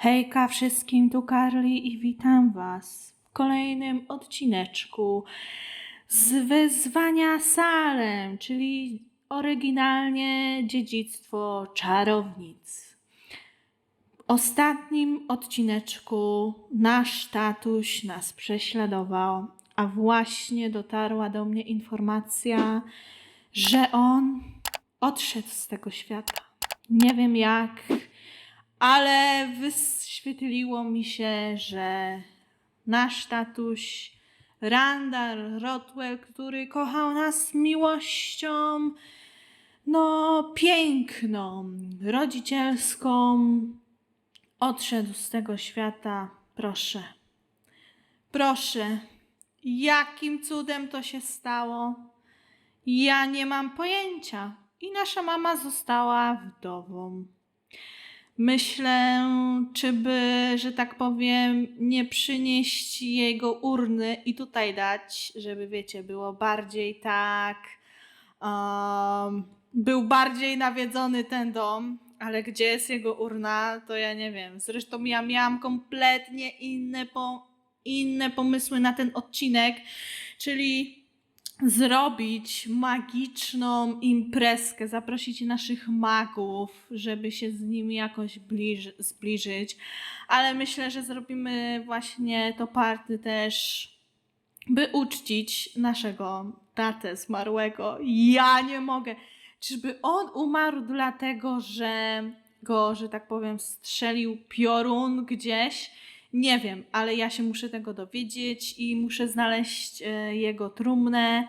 Hejka wszystkim, tu Carly i witam Was w kolejnym odcineczku z wyzwania Salem, czyli oryginalnie dziedzictwo czarownic. W ostatnim odcineczku nasz tatuś nas prześladował, a właśnie dotarła do mnie informacja, że on odszedł z tego świata. Nie wiem jak, ale wyświetliło mi się, że nasz tatuś Randall Rotwell, który kochał nas miłością, no piękną, rodzicielską, odszedł z tego świata. Proszę, proszę, jakim cudem to się stało? Ja nie mam pojęcia. I nasza mama została wdową. Myślę, czy by, że tak powiem, nie przynieść jego urny i tutaj dać, żeby wiecie, było bardziej tak. Um, był bardziej nawiedzony ten dom, ale gdzie jest jego urna, to ja nie wiem. Zresztą ja miałam kompletnie inne, po, inne pomysły na ten odcinek, czyli zrobić magiczną imprezkę, zaprosić naszych magów, żeby się z nimi jakoś bliż, zbliżyć. Ale myślę, że zrobimy właśnie to party też, by uczcić naszego tatę zmarłego. Ja nie mogę. Czyżby on umarł dlatego, że go, że tak powiem, strzelił piorun gdzieś? Nie wiem, ale ja się muszę tego dowiedzieć i muszę znaleźć e, jego trumnę,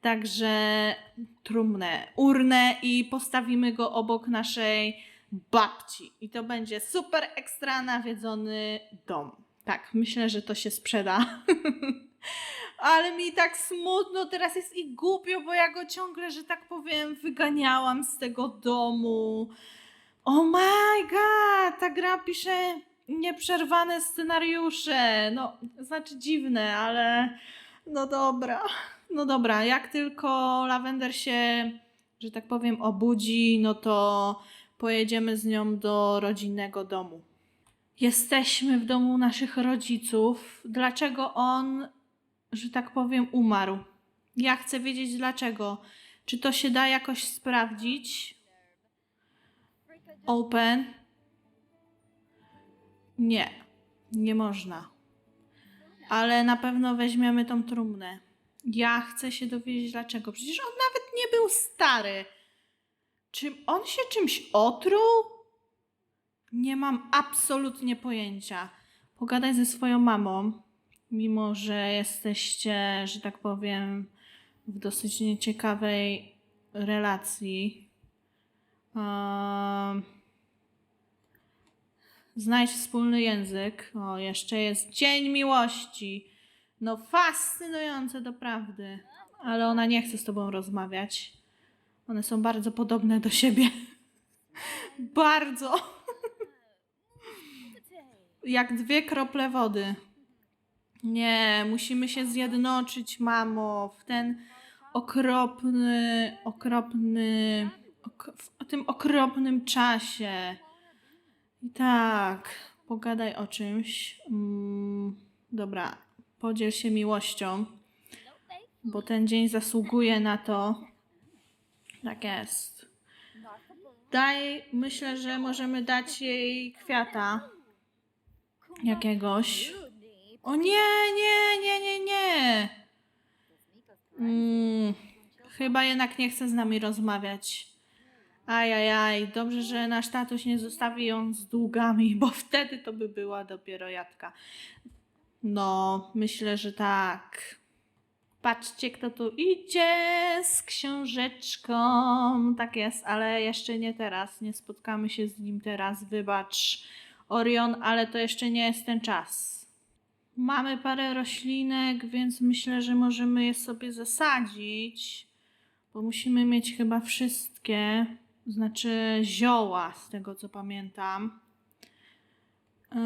także trumnę, urnę i postawimy go obok naszej babci. I to będzie super ekstra nawiedzony dom. Tak, myślę, że to się sprzeda. ale mi tak smutno teraz jest i głupio, bo ja go ciągle, że tak powiem, wyganiałam z tego domu. Oh my god, ta gra pisze nieprzerwane scenariusze. No, znaczy dziwne, ale no dobra. No dobra, jak tylko Lavender się, że tak powiem, obudzi, no to pojedziemy z nią do rodzinnego domu. Jesteśmy w domu naszych rodziców. Dlaczego on, że tak powiem, umarł? Ja chcę wiedzieć dlaczego. Czy to się da jakoś sprawdzić? Open. Nie, nie można. Ale na pewno weźmiemy tą trumnę. Ja chcę się dowiedzieć dlaczego. Przecież on nawet nie był stary. Czy on się czymś otruł? Nie mam absolutnie pojęcia. Pogadaj ze swoją mamą, mimo że jesteście, że tak powiem, w dosyć nieciekawej relacji. Um, Znajdź wspólny język. O, jeszcze jest Dzień Miłości. No, fascynujące doprawdy. Ale ona nie chce z tobą rozmawiać. One są bardzo podobne do siebie. bardzo. Jak dwie krople wody. Nie, musimy się zjednoczyć, mamo, w ten okropny, okropny, ok w tym okropnym czasie. I tak, pogadaj o czymś. Mm, dobra, podziel się miłością, bo ten dzień zasługuje na to. Tak jest. Daj, myślę, że możemy dać jej kwiata jakiegoś. O nie, nie, nie, nie, nie. Mm, chyba jednak nie chce z nami rozmawiać. Ajajaj, dobrze, że nasz tatuś nie zostawi ją z długami, bo wtedy to by była dopiero jadka. No, myślę, że tak. Patrzcie, kto tu idzie z książeczką. Tak jest, ale jeszcze nie teraz. Nie spotkamy się z nim teraz. Wybacz, Orion, ale to jeszcze nie jest ten czas. Mamy parę roślinek, więc myślę, że możemy je sobie zasadzić, bo musimy mieć chyba wszystkie znaczy zioła, z tego co pamiętam. Yy,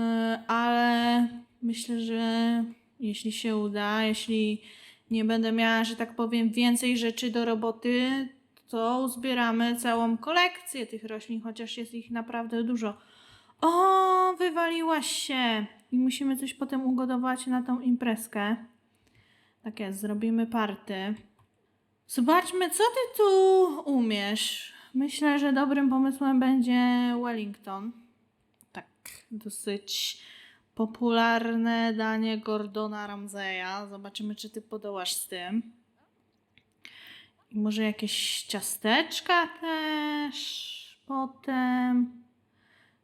ale myślę, że jeśli się uda, jeśli nie będę miała, że tak powiem, więcej rzeczy do roboty, to uzbieramy całą kolekcję tych roślin, chociaż jest ich naprawdę dużo. O, wywaliło umówiłaś się i musimy coś potem ugotować na tą imprezkę. Tak jest, zrobimy party. Zobaczmy, co ty tu umiesz. Myślę, że dobrym pomysłem będzie Wellington. Tak, dosyć popularne danie Gordona Ramsaya. Zobaczymy, czy ty podołasz z tym. Może jakieś ciasteczka też potem.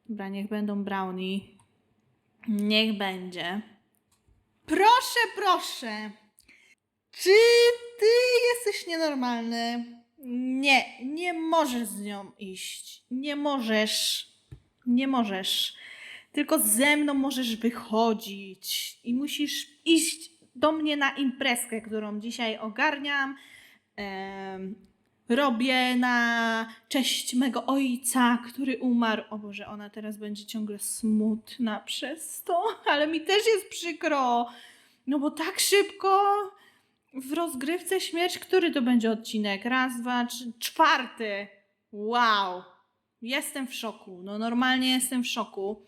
Dobra, niech będą brownie. Niech będzie. Proszę, proszę. Czy ty jesteś nienormalny? Nie, nie możesz z nią iść. Nie możesz. Nie możesz. Tylko ze mną możesz wychodzić i musisz iść do mnie na imprezkę, którą dzisiaj ogarniam. Em, robię na cześć mego ojca, który umarł. O Boże, ona teraz będzie ciągle smutna przez to, ale mi też jest przykro. No bo tak szybko w rozgrywce śmierć, który to będzie odcinek? Raz, dwa, trzy, czwarty. Wow. Jestem w szoku. No normalnie jestem w szoku.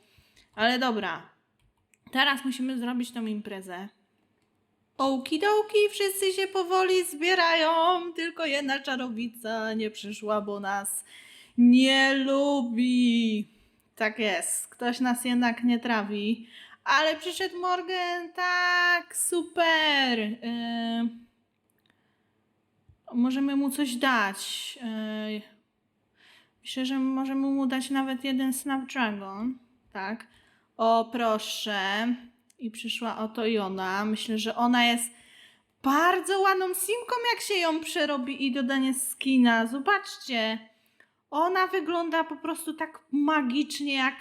Ale dobra. Teraz musimy zrobić tą imprezę. Okidoki, wszyscy się powoli zbierają. Tylko jedna czarownica nie przyszła, bo nas nie lubi. Tak jest. Ktoś nas jednak nie trawi. Ale przyszedł Morgan, tak, super. Yy, możemy mu coś dać. Yy, myślę, że możemy mu dać nawet jeden Snapdragon. Tak. O, proszę. I przyszła oto i ona. Myślę, że ona jest bardzo ładną simką, jak się ją przerobi i dodanie skina. Zobaczcie. Ona wygląda po prostu tak magicznie, jak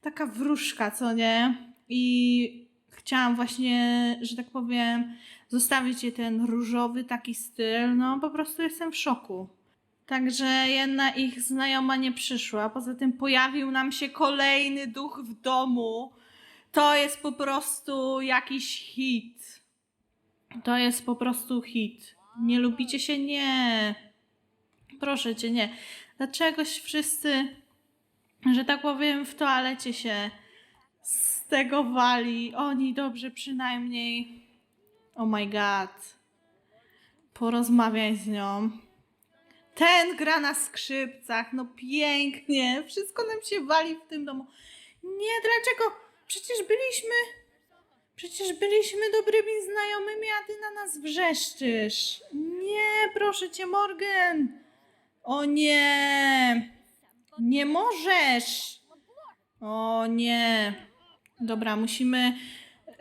taka wróżka, co nie? I chciałam właśnie, że tak powiem, zostawić jej ten różowy taki styl. No, po prostu jestem w szoku. Także jedna ich znajoma nie przyszła. Poza tym pojawił nam się kolejny duch w domu. To jest po prostu jakiś hit. To jest po prostu hit. Nie lubicie się? Nie. Proszę cię, nie. Dlaczegoś wszyscy, że tak powiem, w toalecie się z tego wali. Oni dobrze przynajmniej. Oh my god. Porozmawiaj z nią. Ten gra na skrzypcach, no pięknie. Wszystko nam się wali w tym domu. Nie, dlaczego? Przecież byliśmy. Przecież byliśmy dobrymi znajomymi, a ty na nas wrzeszczysz. Nie, proszę cię, Morgan. O nie. Nie możesz. O nie. Dobra, musimy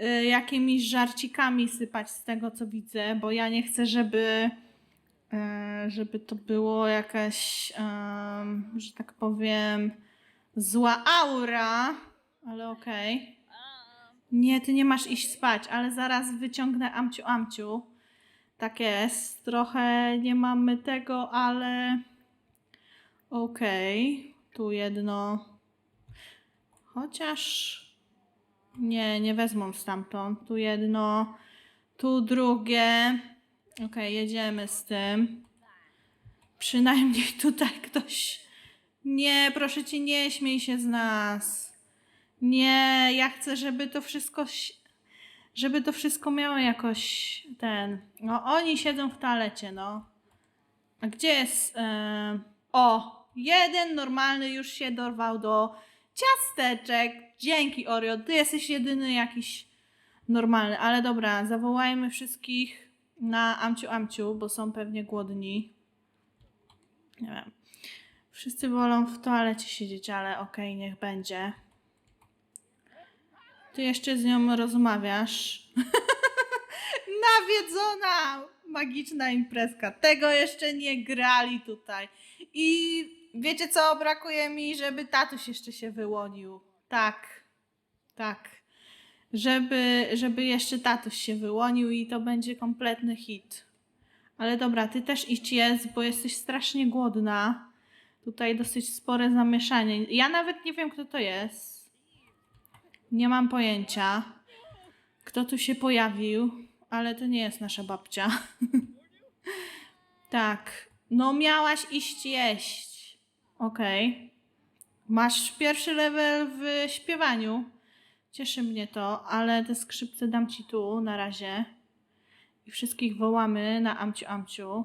y, jakimiś żarcikami sypać z tego, co widzę, bo ja nie chcę, żeby e, żeby to było jakaś, że tak powiem, zła aura, ale okej. Nie, ty nie masz iść spać, ale zaraz wyciągnę amciu amciu. Tak jest, trochę nie mamy tego, ale okej, tu jedno. Chociaż nie, nie wezmą stamtąd. Tu jedno, tu drugie. Okej, jedziemy z tym. Przynajmniej tutaj ktoś. Nie, proszę cię, nie śmiej się z nas. Nie, ja chcę, żeby to wszystko. Żeby to wszystko miało jakoś ten. No, oni siedzą w toalecie, no. A gdzie jest. E... O! Jeden normalny już się dorwał do ciasteczek. Dzięki, Oreo. Ty jesteś jedyny jakiś normalny. Ale dobra, zawołajmy wszystkich na amciu amciu, bo są pewnie głodni. Nie wiem. Wszyscy wolą w toalecie siedzieć, ale okej, niech będzie. Ty jeszcze z nią rozmawiasz. Nawiedzona magiczna imprezka. Tego jeszcze nie grali tutaj. I wiecie co? Brakuje mi, żeby tatuś jeszcze się wyłonił. Tak. Tak. Żeby, żeby jeszcze tatuś się wyłonił i to będzie kompletny hit. Ale dobra, ty też idź jest, bo jesteś strasznie głodna. Tutaj dosyć spore zamieszanie. Ja nawet nie wiem, kto to jest. Nie mam pojęcia, kto tu się pojawił, ale to nie jest nasza babcia. tak. No, miałaś iść jeść. Okej. Masz pierwszy level w śpiewaniu. Cieszy mnie to, ale te skrzypce dam ci tu na razie. I wszystkich wołamy na amciu amciu.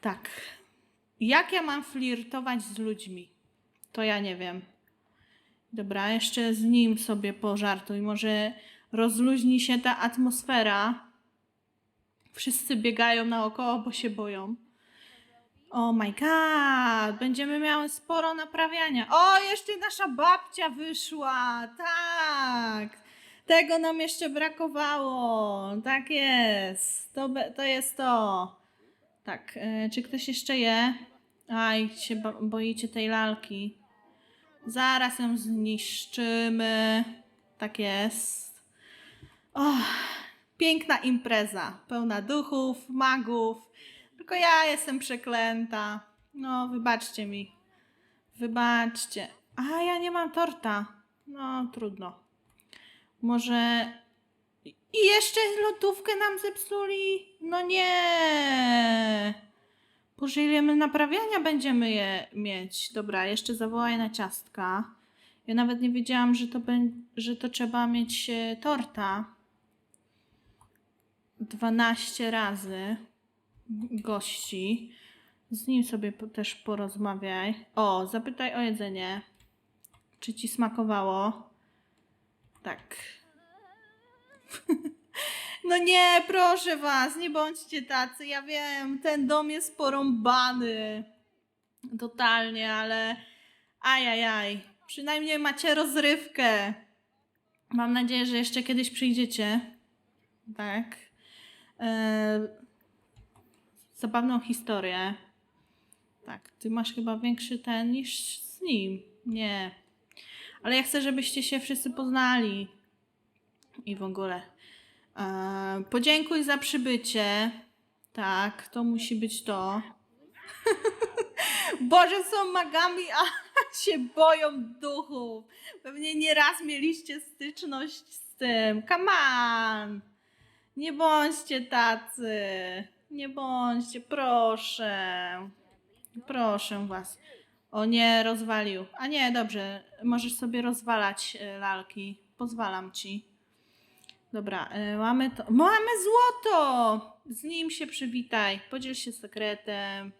Tak. Jak ja mam flirtować z ludźmi? To ja nie wiem. Dobra, jeszcze z nim sobie pożartuj. Może rozluźni się ta atmosfera. Wszyscy biegają naokoło, bo się boją. Oh my god, będziemy miały sporo naprawiania. O, jeszcze nasza babcia wyszła. Tak. Tego nam jeszcze brakowało. Tak jest. To, to jest to. Tak, e, czy ktoś jeszcze je? Aj, się bo- boicie tej lalki. Zaraz ją zniszczymy. Tak jest. Piękna impreza. Pełna duchów, magów. Tylko ja jestem przeklęta. No, wybaczcie mi. Wybaczcie. A, ja nie mam torta. No, trudno. Może. I jeszcze lodówkę nam zepsuli? No nie. Boże, naprawiania będziemy je mieć. Dobra, jeszcze zawołaj na ciastka. Ja nawet nie wiedziałam, że to, że to trzeba mieć e, torta. 12 razy gości. Z nim sobie też porozmawiaj. O, zapytaj o jedzenie. Czy ci smakowało? Tak. No nie, proszę was, nie bądźcie tacy. Ja wiem, ten dom jest porąbany. Totalnie, ale ajajaj. Przynajmniej macie rozrywkę. Mam nadzieję, że jeszcze kiedyś przyjdziecie. Tak. E, zabawną historię. Tak, ty masz chyba większy ten niż z nim. Nie. Ale ja chcę, żebyście się wszyscy poznali. I w ogóle. E, podziękuj za przybycie. Tak, to musi być to. Boże, są magami, a się boją duchów. Pewnie nieraz mieliście styczność z tym. Come on! Nie bądźcie tacy. Nie bądźcie, proszę. Proszę was. O nie, rozwalił. A nie, dobrze. Możesz sobie rozwalać e, lalki. Pozwalam ci. Dobra, e, mamy to. Mamy złoto! Z nim się przywitaj. Podziel się sekretem.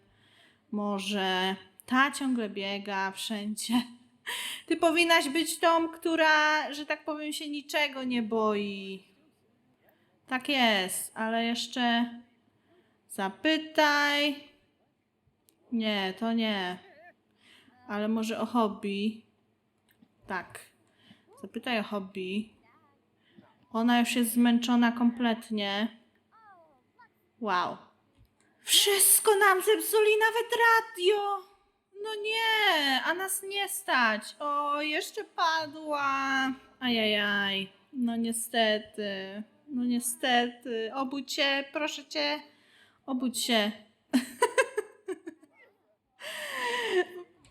Może. Ta ciągle biega wszędzie. Ty powinnaś być tą, która, że tak powiem, się niczego nie boi. Tak jest, ale jeszcze zapytaj. Nie, to nie. Ale może o hobby. Tak. Zapytaj o hobby. Ona już jest zmęczona kompletnie. Wow. Wszystko nam zepsuli, nawet radio. No nie, a nas nie stać. O, jeszcze padła. Ajajaj. No niestety. No niestety. Obudź się, proszę cię. Obudź się.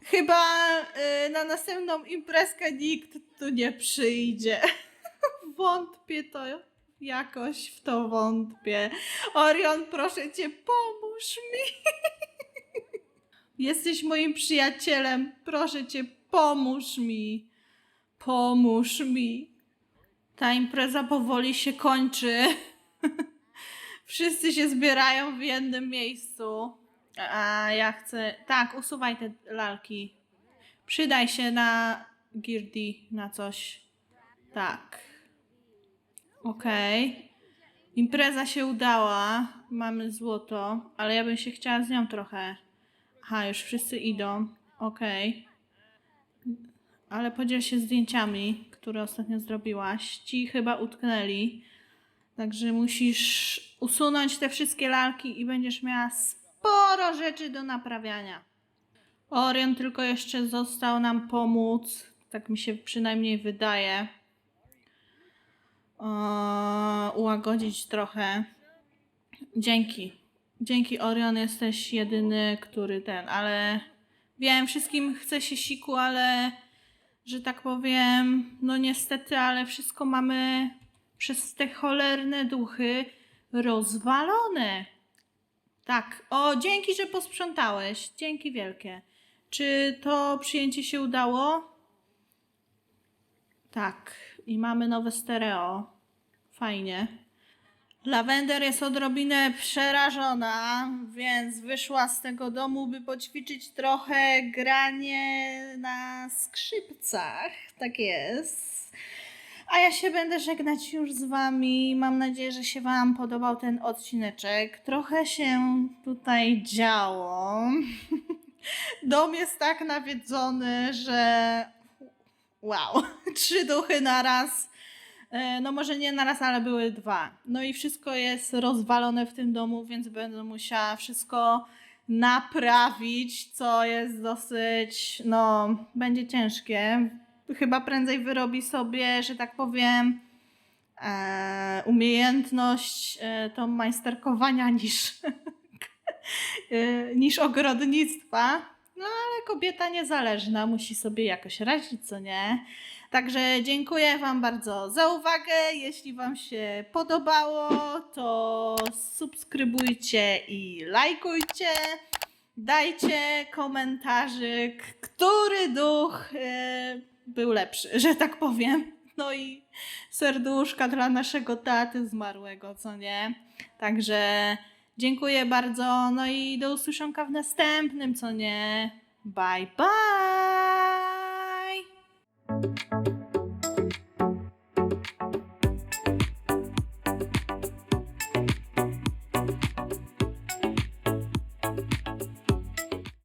Chyba y, na następną imprezkę nikt tu nie przyjdzie. Wątpię to. Jakoś w to wątpię. Orion, proszę cię, pomóż mi. Jesteś moim przyjacielem. Proszę cię, pomóż mi. Pomóż mi. Ta impreza powoli się kończy. Wszyscy się zbierają w jednym miejscu. A ja chcę. Tak, usuwaj te lalki. Przydaj się na Girdi, na coś. Tak. Okej. Impreza się udała. Mamy złoto, ale ja bym się chciała z nią trochę. Aha, już wszyscy idą. Okej. Ale podziel się zdjęciami, które ostatnio zrobiłaś. Ci chyba utknęli. Także musisz usunąć te wszystkie lalki i będziesz miała sporo rzeczy do naprawiania. Orion tylko jeszcze został nam pomóc. Tak mi się przynajmniej wydaje. Eee, ułagodzić trochę. Dzięki. Dzięki Orion jesteś jedyny, który ten, ale wiem, wszystkim chce się siku, ale że tak powiem, no niestety, ale wszystko mamy przez te cholerne duchy rozwalone. Tak. O, dzięki, że posprzątałeś. Dzięki wielkie. Czy to przyjęcie się udało? Tak, i mamy nowe stereo. Fajnie. Lawender jest odrobinę przerażona, więc wyszła z tego domu, by poćwiczyć trochę granie na skrzypcach. Tak jest. A ja się będę żegnać już z Wami. Mam nadzieję, że się Wam podobał ten odcineczek. Trochę się tutaj działo. Dom jest tak nawiedzony, że wow, trzy duchy naraz. E, No może nie naraz, ale były dwa. No i wszystko jest rozwalone w tym domu, więc będę musiała wszystko naprawić, co jest dosyć, no, będzie ciężkie. Chyba prędzej wyrobi sobie, że tak powiem, e, umiejętność e, tą majsterkowania niż, e, niż ogrodnictwa. No ale kobieta niezależna musi sobie jakoś radzić, co nie? Także dziękuję Wam bardzo za uwagę. Jeśli Wam się podobało, to subskrybujcie i lajkujcie. Dajcie komentarzyk, który duch e, był lepszy, że tak powiem. No i serduszka dla naszego taty zmarłego, co nie? Także dziękuję bardzo. No i do usłyszonka w następnym, co nie? Bye bye!